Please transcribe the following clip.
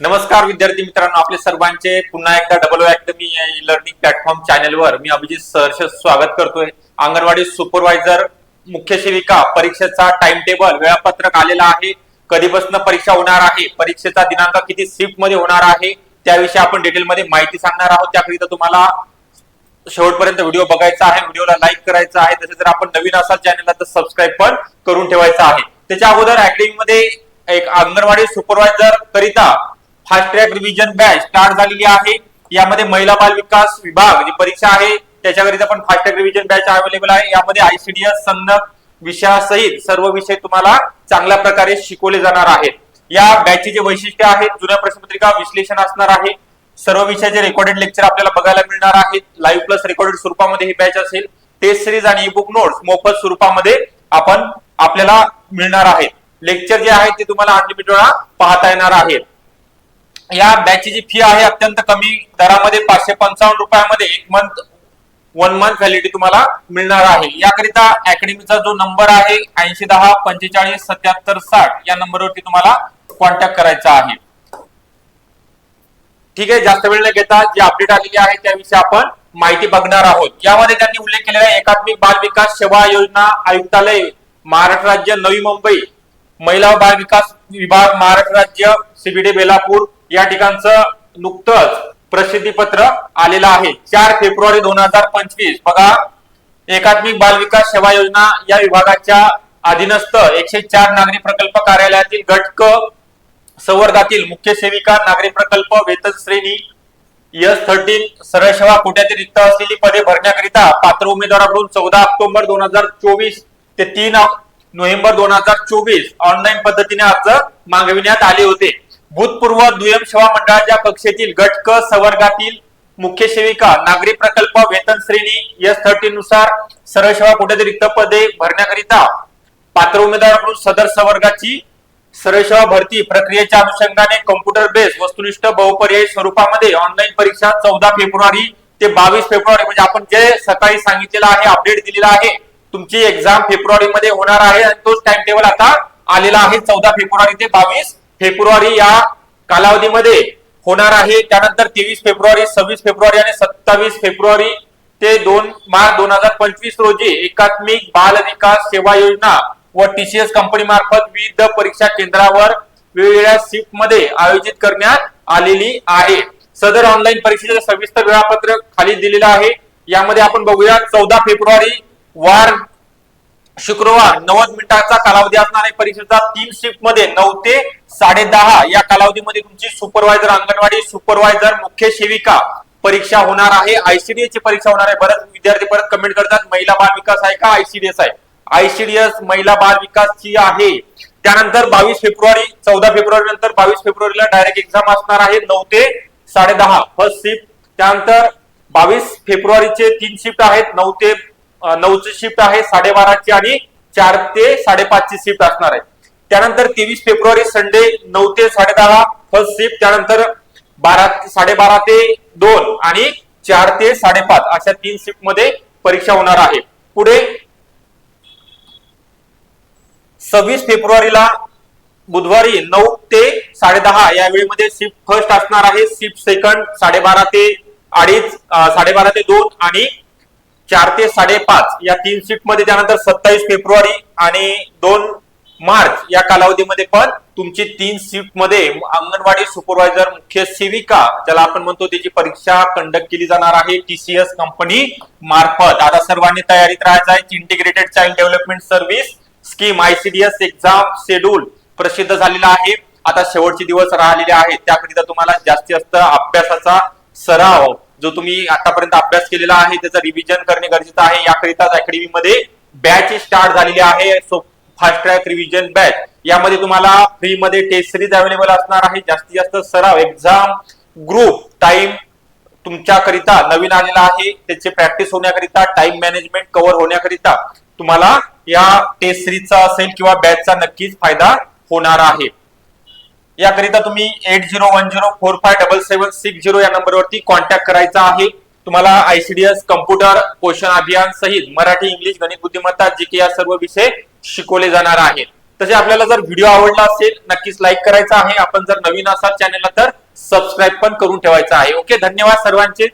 नमस्कार विद्यार्थी मित्रांनो आपले सर्वांचे पुन्हा एकदा डबल अकॅडमी लर्निंग प्लॅटफॉर्म चॅनलवर मी अभिजित सहर्ष स्वागत करतोय. अंगणवाडी सुपरवायझर मुख्य सेविका परीक्षेचा टाइम टेबल वेळापत्रक आलेला आहे. कधीपासून परीक्षा होणार आहे? परीक्षेचा दिनांक किती शिफ्टमध्ये होणार आहे? त्याविषयी आपण डिटेलमध्ये माहिती सांगणार आहोत. त्याकरिता तुम्हाला शेवटपर्यंत व्हिडिओ बघायचा आहे. व्हिडिओला लाईक करायचा आहे. तसेच जर आपण नवीन असाल चॅनलला तर सबस्क्राईब पण करून ठेवायचं आहे. त्याच्या अगोदर अकॅडमीमध्ये एक अंगणवाडी सुपरवायझर करिता fast track revision batch start झालेली आहे. यामध्ये महिला बाल विकास विभाग जी परीक्षा आहे त्याच्याकरिता पण fast track revision batch available आहे. यामध्ये आयसीडीएस संगणक विषयासहित सर्व विषय तुम्हाला चांगल्या प्रकारे शिकवले जाणार आहेत. या बॅचचे जे वैशिष्ट्य आहेत जुन्या प्रश्नपत्रिका विश्लेषण असणार आहे. सर्व विषयाचे रेकॉर्डेड लेक्चर आपल्याला बघायला मिळणार आहेत. लाईव्ह प्लस रेकॉर्डेड स्वरूपामध्ये ही बॅच असेल. टेस्ट सिरीज आणि बुक नोट्स मोफत स्वरूपामध्ये आपण आपल्याला मिळणार आहेत. लेक्चर जे आहेत ते तुम्हाला अनलिमिटेड पाहता येणार आहेत. या बॅचची जी फी आहे अत्यंत कमी दरामध्ये पाचशे पंचावन्न रुपयामध्ये एक मंथ वन मंथ व्हॅलिडिटी तुम्हाला मिळणार आहे. याकरिता अकॅडमीचा जो नंबर आहे ऐंशी दहा पंचेचाळीस सत्याहत्तर साठ या नंबरवरती तुम्हाला कॉन्टॅक्ट करायचा आहे. ठीक आहे जास्त वेळ न घेता जी अपडेट आलेली आहे त्याविषयी आपण माहिती बघणार आहोत. यामध्ये त्यांनी उल्लेख केलेला आहे एकात्मिक बाल विकास सेवा योजना आयुक्तालय महाराष्ट्र राज्य नवी मुंबई महिला बाल विकास विभाग महाराष्ट्र राज्य सीबीडी बेलापूर या ठिकाणचं नुकतंच प्रसिद्धीपत्र आलेलं आहे. चार फेब्रुवारी दोन हजार पंचवीस. बघा एकात्मिक बाल विकास सेवा योजना या विभागाच्या अधीनस्थ एकशे चार नागरी प्रकल्प कार्यालयातील घटक संवर्गातील मुख्य सेविका नागरी प्रकल्प वेतन श्रेणी एस थर्टीन सरळ सेवा कोट्यातील रिक्त असलेली पदे भरण्याकरिता पात्र उमेदवाराकडून चौदा ऑक्टोबर दोन हजार चोवीस ते तीन नोव्हेंबर दोन हजार चोवीस ऑनलाईन पद्धतीने अर्ज मागविण्यात आले होते. भूतपूर्व दुय्यम सेवा मंडळाच्या कक्षेतील गट क संवर्गातील मुख्य सेविका नागरी प्रकल्प वेतन श्रेणी एस थर्टी नुसार सरळ सेवा कोट्यातील रिक्त पदे भरण्याकरिता पात्र उमेदवाराकडून सदर संवर्गाची सरळ सेवा भरती प्रक्रियेच्या अनुषंगाने कॉम्प्युटर बेस वस्तुनिष्ठ बहुपर्यायी स्वरूपामध्ये ऑनलाईन परीक्षा चौदा फेब्रुवारी ते बावीस फेब्रुवारी म्हणजे आपण जे सकाळी सांगितलेलं आहे अपडेट दिलेला आहे तुमची एक्झाम फेब्रुवारी मध्ये होणार आहे आणि तोच टाइम टेबल आता आलेला आहे चौदा फेब्रुवारी ते बावीस फेब्रुवारी या कालावधीमध्ये होणार आहे. त्यानंतर तेवीस फेब्रुवारी सव्वीस फेब्रुवारी आणि सत्तावीस फेब्रुवारी ते दोन मार्च दोन हजार पंचवीस रोजी एकात्मिक बाल विकास सेवा योजना व टीसीएस कंपनी मार्फत विविध परीक्षा केंद्रावर वेगवेगळ्या शिफ्टमध्ये आयोजित करण्यात आलेली आहे. सदर ऑनलाईन परीक्षेचे सविस्तर वेळापत्रक खाली दिलेलं आहे. यामध्ये आपण बघूया चौदा फेब्रुवारी वार शुक्रवार नव्वद मिनिटाचा कालावधी असणार आहे. परीक्षेचा तीन शिफ्टमध्ये नऊ ते साडे दहा या कालावधीमध्ये तुमची सुपरवायझर अंगणवाडी सुपरवायझर मुख्य सेविका परीक्षा होणार आहे. आयसीडीएस ची परीक्षा होणार आहे. बरेच विद्यार्थी परत कमेंट करतात महिला बाल विकास आहे का? आयसीडीएस आहे. आयसीडीएस महिला बाल विकास ची आहे. त्यानंतर बावीस फेब्रुवारी चौदा फेब्रुवारी नंतर बावीस फेब्रुवारीला डायरेक्ट एक्झाम असणार आहे. नऊ ते साडे दहा फर्स्ट शिफ्ट त्यानंतर बावीस फेब्रुवारीचे तीन शिफ्ट आहेत. नऊ ते नऊची शिफ्ट आहे साडेबाराची आणि चार ते साडेपाचची शिफ्ट असणार आहे. त्यानंतर तेवीस फेब्रुवारी संडे नऊ ते साडेदहा फर्स्ट शिफ्ट त्यानंतर बारा साडेबारा ते दोन आणि चार ते साडेपाच अशा तीन शिफ्टमध्ये परीक्षा होणार आहे. पुढे सव्वीस फेब्रुवारीला बुधवारी नऊ ते साडेदहा या वेळेमध्ये शिफ्ट फर्स्ट असणार आहे. शिफ्ट सेकंड साडेबारा ते अडीच साडेबारा ते दोन आणि चार ते साडेपाच या तीन शिफ्टमध्ये त्यानंतर सत्तावीस फेब्रुवारी आणि दोन मार्च या कालावधीमध्ये पण तुमची तीन शिफ्टमध्ये अंगणवाडी सुपरवायझर मुख्य सेविका ज्याला आपण म्हणतो त्याची परीक्षा कंडक्ट केली जाणार आहे टीसीएस कंपनी मार्फत. आता सर्वांनी तयारीत राहायचं आहे. Integrated child development service scheme ICDS exam schedule प्रसिद्ध झालेला आहे. आता शेवटचे दिवस राहिलेले आहेत. त्याकरिता तुम्हाला जास्तीत जास्त अभ्यासाचा सराव जो तुम्ही आतापर्यंत अभ्यास केलेला आहे त्याचं रिव्हिजन करणे गरजेचं आहे. याकरिता अकॅडमीमध्ये बॅच स्टार्ट झालेली आहे. So fast track revision batch. यामध्ये तुम्हाला फ्री मध्ये टेस्ट सिरीज अवेलेबल असणार आहे. जास्तीत जास्त सराव एक्झाम ग्रुप टाइम तुमच्याकरिता नवीन आलेला आहे. त्याचे प्रॅक्टिस होण्याकरिता टाइम मॅनेजमेंट कव्हर होण्याकरिता तुम्हाला या टेस्ट सिरीजचा असेल किंवा बॅचचा नक्कीच फायदा होणार आहे. याकरिता तुम्ही eight zero one zero four five double seven six zero या नंबरवरती कॉन्टॅक्ट करायचा आहे. तुम्हाला आयसीडीएस कम्प्युटर पोषण अभियान सहित मराठी इंग्लिश गणित बुद्धिमत्ता जी के या सर्व विषय शिकवले जाणार आहेत. तसे आपल्याला जर व्हिडिओ आवडला असेल नक्कीच लाईक करायचा आहे. आपण जर नवीन असाल चॅनलला तर सबस्क्राईब पण करून ठेवायचं आहे. ओके धन्यवाद सर्वांचे.